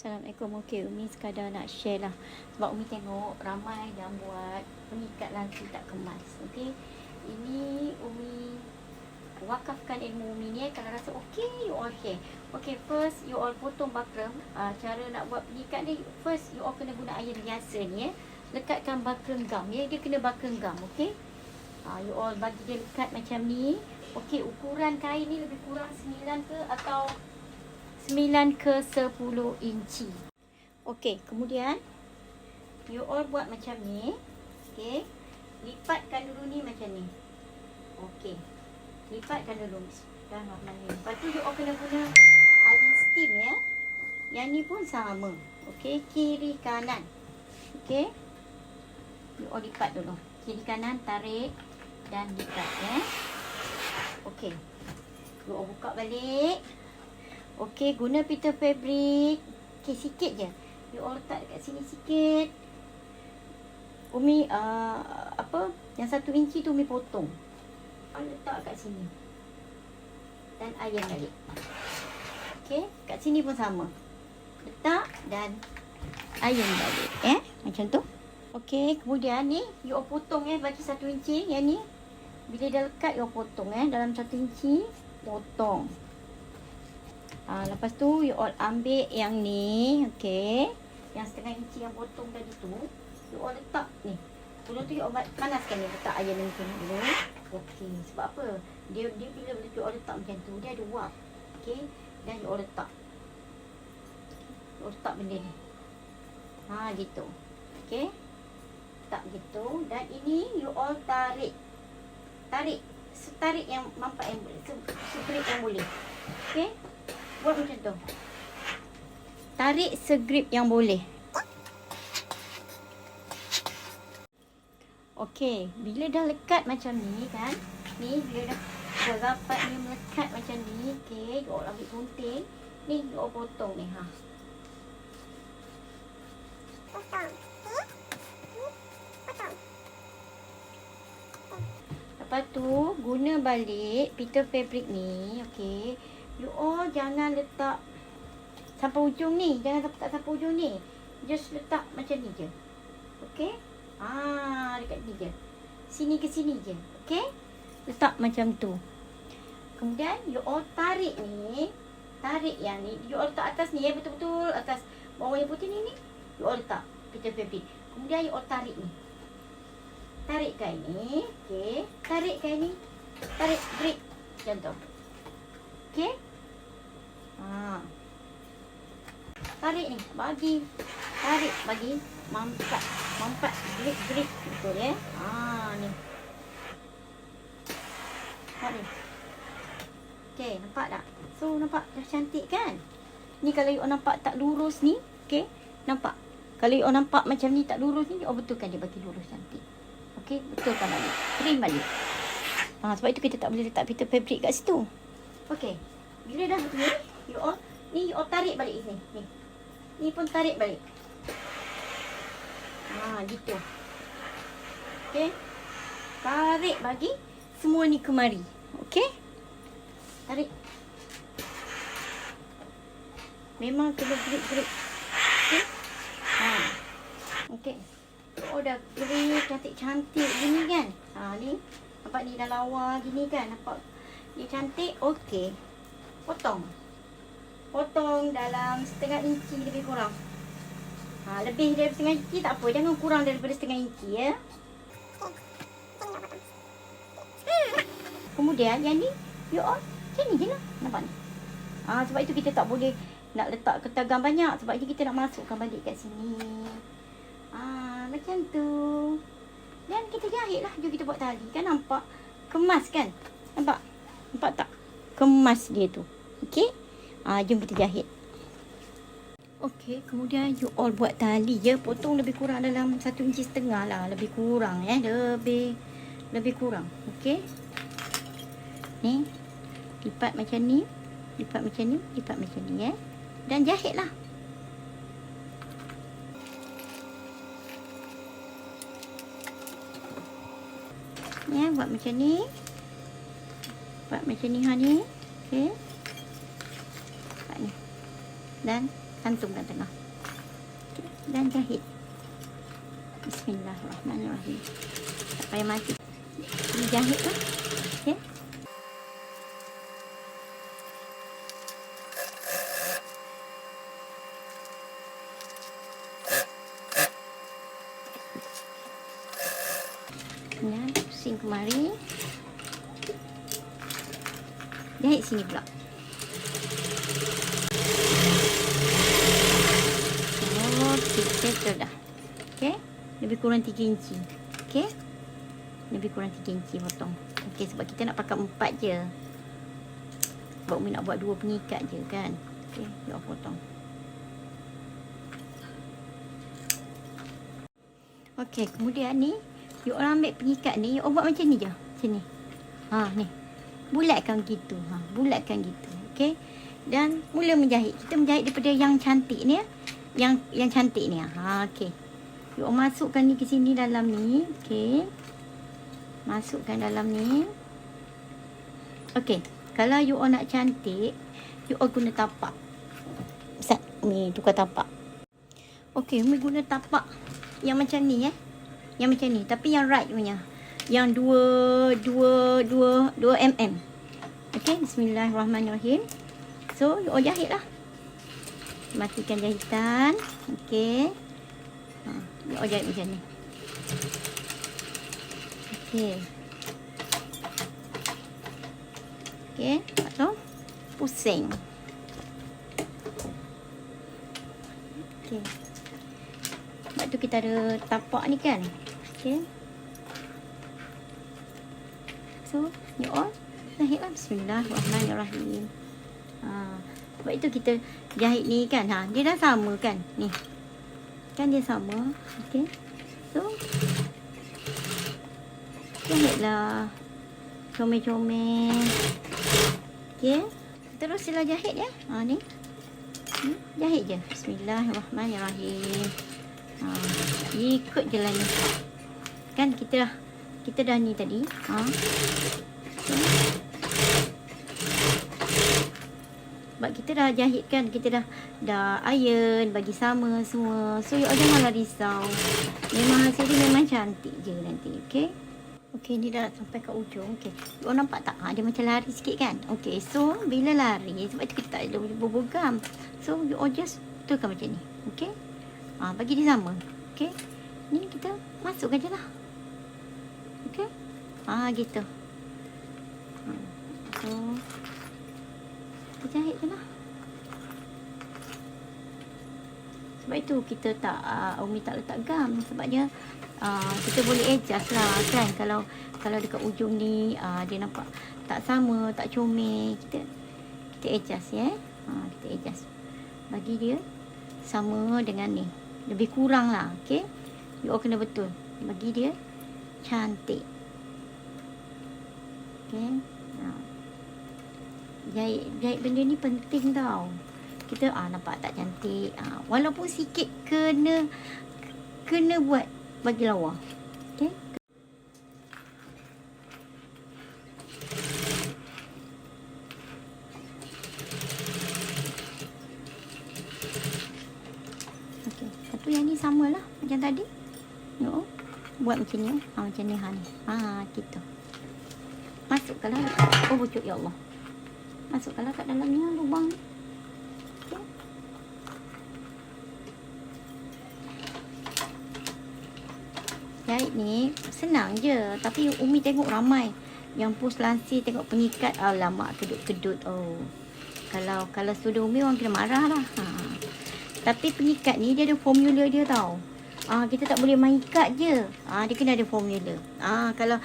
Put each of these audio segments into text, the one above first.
Assalamualaikum. Okey, Umi sekadar nak share lah. Sebab Umi tengok ramai yang buat pengikat langsung tak kemas. Okey. Ini Umi wakafkan ilmu Umi ni. eh. Kalau rasa okey, you all share. Okey, first you all potong bakram. Uh, cara nak buat pengikat ni, first you all kena guna air biasa ni eh. Lekatkan bakram gam ya. Dia kena bakram gam, okey. Uh, you all bagi dia lekat macam ni. Okey, ukuran kain ni lebih kurang 9 ke atau 9 ke 10 inci. Okey, kemudian you all buat macam ni. Okey. Lipatkan dulu ni macam ni. Okey. Lipatkan dulu. Bismillahirrahmanirrahim. Lepas tu you all kena guna air steam ya. Yang ni pun sama. Okey, kiri kanan. Okey. You all lipat dulu. Kiri kanan tarik dan lipat ya. Okey. You all buka balik. Okey, guna pita fabric. Okey, sikit je. You all letak dekat sini sikit. Umi, uh, apa, yang satu inci tu Umi potong. Umi letak kat sini. Dan ayam balik. Okey, kat sini pun sama. Letak dan ayam balik. Eh, macam tu. Okey, kemudian ni, you all potong eh, bagi satu inci. Yang ni, bila dah lekat, you all potong eh. Dalam satu inci, potong. Ha, lepas tu you all ambil yang ni, okey. Yang setengah inci yang potong tadi tu, you all letak ni. Sebelum tu you all panaskan ni letak ayam yang tu dulu. Okey, sebab apa? Dia dia bila you all letak macam tu, dia ada wap. Okey, dan you all letak. You all letak benda ni. Ha, gitu. Okey. Tak gitu dan ini you all tarik. Tarik. Setarik yang mampat yang boleh. Se- Segrip yang boleh. Okey. Buat macam tu. Tarik segrip yang boleh. Okey, bila dah lekat macam ni kan. Ni bila dah dah ni melekat macam ni. Okey, you ambil gunting. Ni you potong ni ha. Lepas tu guna balik pita fabric ni, okey. You all jangan letak sampai ujung ni, jangan letak sampai ujung ni. Just letak macam ni je. Okey? Ah, dekat ni je. Sini ke sini je. Okey? Letak macam tu. Kemudian you all tarik ni, tarik yang ni, you all letak atas ni ya, betul-betul atas bawah yang putih ni ni. You all letak pita fabric. Kemudian you all tarik ni. Tarik kain ni. Okey. Tarik kain ni. Tarik grip. Macam tu. Okey. Ha. Tarik ni. Bagi. Tarik. Bagi. Mampat. Mampat. Grip, grip. Betul ya. Ha, ni. Ni. Okey. Nampak tak? So, nampak dah cantik kan? Ni kalau you nampak tak lurus ni. Okey. Nampak? Kalau you nampak macam ni tak lurus ni, you all betulkan dia bagi lurus cantik. Okey, betulkan balik. Print balik. Ha, sebab itu kita tak boleh letak pita fabric kat situ. Okey. Bila dah betul, you all, ni you all tarik balik sini. Ni. Ni pun tarik balik. Ha, gitu. Okey. Tarik bagi semua ni kemari. Okey? Tarik. Memang kena grip-grip. Okey? Ha. Okey. Oh dah grip cantik-cantik gini kan. Ha ni. Nampak ni dah lawa gini kan. Nampak dia cantik. Okey. Potong. Potong dalam setengah inci lebih kurang. Ha lebih dari setengah inci tak apa. Jangan kurang daripada setengah inci ya. Kemudian yang ni you all macam ni je lah. Nampak ni. Ha, sebab itu kita tak boleh nak letak ketagam banyak. Sebab itu kita nak masukkan balik kat sini. Ah, macam tu. Dan kita jahit lah. Jom kita buat tali. Kan nampak? Kemas kan? Nampak? Nampak tak? Kemas dia tu. Okey? Ah, jom kita jahit. Okey, kemudian you all buat tali je. Potong lebih kurang dalam satu inci setengah lah. Lebih kurang eh. Lebih lebih kurang. Okey? Ni. Lipat macam ni. Lipat macam ni. Lipat macam ni eh. Dan jahit lah. Ya, buat macam ni. Buat macam ni ha ni. Okey. Dan Cantumkan tengah. Okay. Dan jahit. Bismillahirrahmanirrahim. Tak payah mati. Dijahit lah. Okay. Dan pusing kemari. Jahit sini pula. Okey, settle dah. Okey. Lebih kurang 3 inci. Okey. Lebih kurang 3 inci potong. Okey, sebab kita nak pakai empat je. Sebab Umi nak buat dua pengikat je kan. You all potong. Okey, kemudian ni you all ambil pengikat ni, you buat macam ni je. Macam ni. Ha, ni. Bulatkan gitu. Ha, bulatkan gitu. Okey. Dan mula menjahit. Kita menjahit daripada yang cantik ni ya. Yang yang cantik ni. Ha, okey. All masukkan ni ke sini dalam ni. Okey. Masukkan dalam ni. Okey. Kalau you all nak cantik, you all guna tapak. Ustaz, ni tukar tapak. Okey, Umi guna tapak yang macam ni eh. Yang macam ni, tapi yang right punya. Yang dua, dua, dua, dua mm. Okey, bismillahirrahmanirrahim. So, you all jahit lah. Matikan jahitan. Okey. Ha, all jahit macam ni. Okey. Okey, lepas tu pusing. Okey. Sebab tu kita ada tapak ni kan. Okey. So, you all lah. Bismillahirrahmanirrahim. Ha, sebab itu kita jahit ni kan. Ha, dia dah sama kan. Ni. Kan dia sama. Okey. So, jahitlah. Comel-comel. Okey. Terus sila jahit ya. Ha, ni. Hmm, jahit je. Bismillahirrahmanirrahim. Ha, ikut je lah ni. Kan kita dah kita dah ni tadi. Ha. So. Sebab kita dah jahit kan, kita dah dah iron, bagi sama semua. So, you janganlah risau. Memang hasil dia memang cantik je nanti, okay? Okay, ni dah sampai kat ujung. Okay, you nampak tak? Ha, dia macam lari sikit kan? Okay, so bila lari, sebab kita tak ada berbogam. So, you just tukar macam ni. Okay? Ha, bagi dia sama. Okay? Ni kita masukkan je lah. Okay? Ha, gitu. Ha, so, kita jahit je lah. Sebab itu kita tak, uh, Umi tak letak gam. Sebabnya uh, kita boleh adjust lah kan. Kalau kalau dekat ujung ni uh, dia nampak tak sama, tak comel. Kita kita adjust ya. Ha, kita adjust. Bagi dia sama dengan ni. Lebih kurang lah. Okay. You all kena betul. Bagi dia cantik. Okay. Jahit, jahit benda ni penting tau. Kita ah nampak tak cantik. Ah, walaupun sikit kena kena buat bagi lawa. Okey. Lepas tu yang ni samalah macam tadi. No. Buat macam ni. Ha, macam ni ha ni. Ha, gitu. Masukkanlah. Oh, bocok ya Allah. Masukkanlah kat dalamnya lubang ni. Jahit ni senang je. Tapi Umi tengok ramai. Yang post lansir tengok pengikat. Alamak, kedut-kedut. Oh. Kalau kalau student Umi orang kena marah lah. Ha. Tapi pengikat ni dia ada formula dia tau. Ah kita tak boleh main ikat je. Ah dia kena ada formula. Ah kalau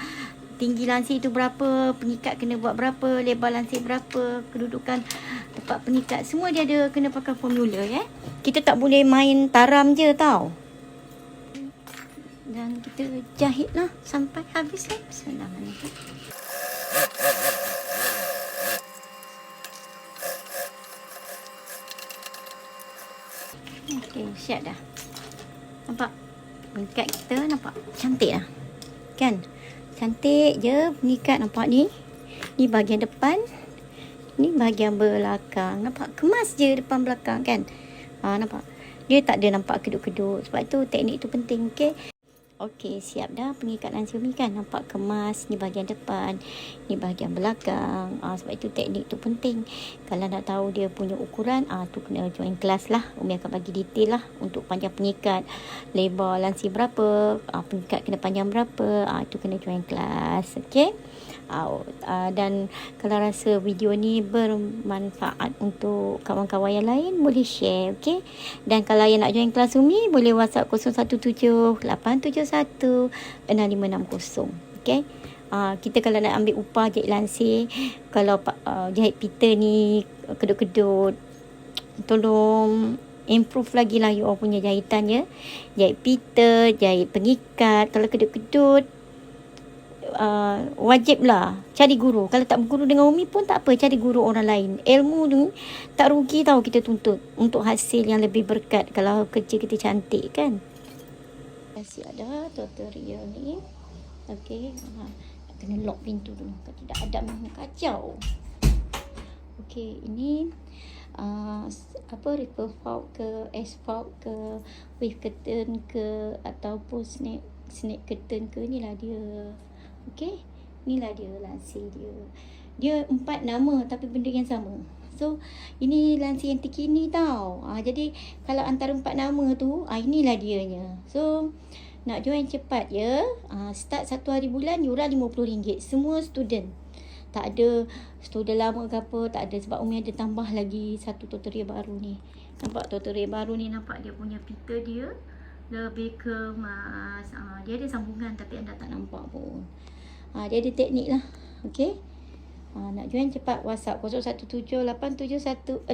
tinggi lansir tu berapa, pengikat kena buat berapa, lebar lansir berapa, kedudukan tempat pengikat semua dia ada kena pakai formula ya. Kita tak boleh main taram je tau. Dan kita jahit lah sampai habis lah. Bismillahirrahmanirrahim. Okey, siap dah. Nampak? Pengikat kita nampak cantik lah. Kan? Cantik je pengikat nampak ni. Ni bahagian depan. Ni bahagian belakang. Nampak? Kemas je depan belakang kan? Ha, nampak? Dia tak ada nampak kedut-kedut. Sebab tu teknik tu penting. Okay. Okey, siap dah pengikat langsung ni kan. Nampak kemas. Ni bahagian depan. Ni bahagian belakang. Ah, sebab itu teknik tu penting. Kalau nak tahu dia punya ukuran, ah tu kena join kelas lah. Umi akan bagi detail lah untuk panjang pengikat. Lebar lansi berapa. Ah, pengikat kena panjang berapa. Ah, tu kena join kelas. Okey. Uh, dan kalau rasa video ni bermanfaat untuk kawan-kawan yang lain boleh share okey? Dan kalau yang nak join kelas Umi boleh WhatsApp 017 871 6560 okey? Uh, kita kalau nak ambil upah jahit lansir kalau uh, jahit pita ni kedut-kedut tolong improve lagi lah you all punya jahitan ya? Jahit pita jahit pengikat kalau kedut-kedut uh, wajib lah cari guru. Kalau tak berguru dengan Umi pun tak apa, cari guru orang lain. Ilmu ni tak rugi tau kita tuntut untuk hasil yang lebih berkat kalau kerja kita cantik kan. Masih ada tutorial ni. Okey, ha, kena lock pintu dulu. Kalau tidak ada memang kacau. Okey, ini uh, apa ripple fault ke asphalt ke wave curtain ke ataupun snake snake curtain ke ni lah dia Okey. Inilah dia lansir dia. Dia empat nama tapi benda yang sama. So, ini lansir yang terkini tau. Ha, jadi, kalau antara empat nama tu, ha, inilah dianya. So, nak join cepat ya. Ha, start satu hari bulan, yuran RM50. Semua student. Tak ada student lama ke apa. Tak ada sebab Umi ada tambah lagi satu tutorial baru ni. Nampak tutorial baru ni nampak dia punya pita dia. Lebih kemas. Ha, dia ada sambungan tapi anda tak nampak pun. Ha, dia ada teknik lah. Okay. Ha, nak join cepat WhatsApp 0178716560.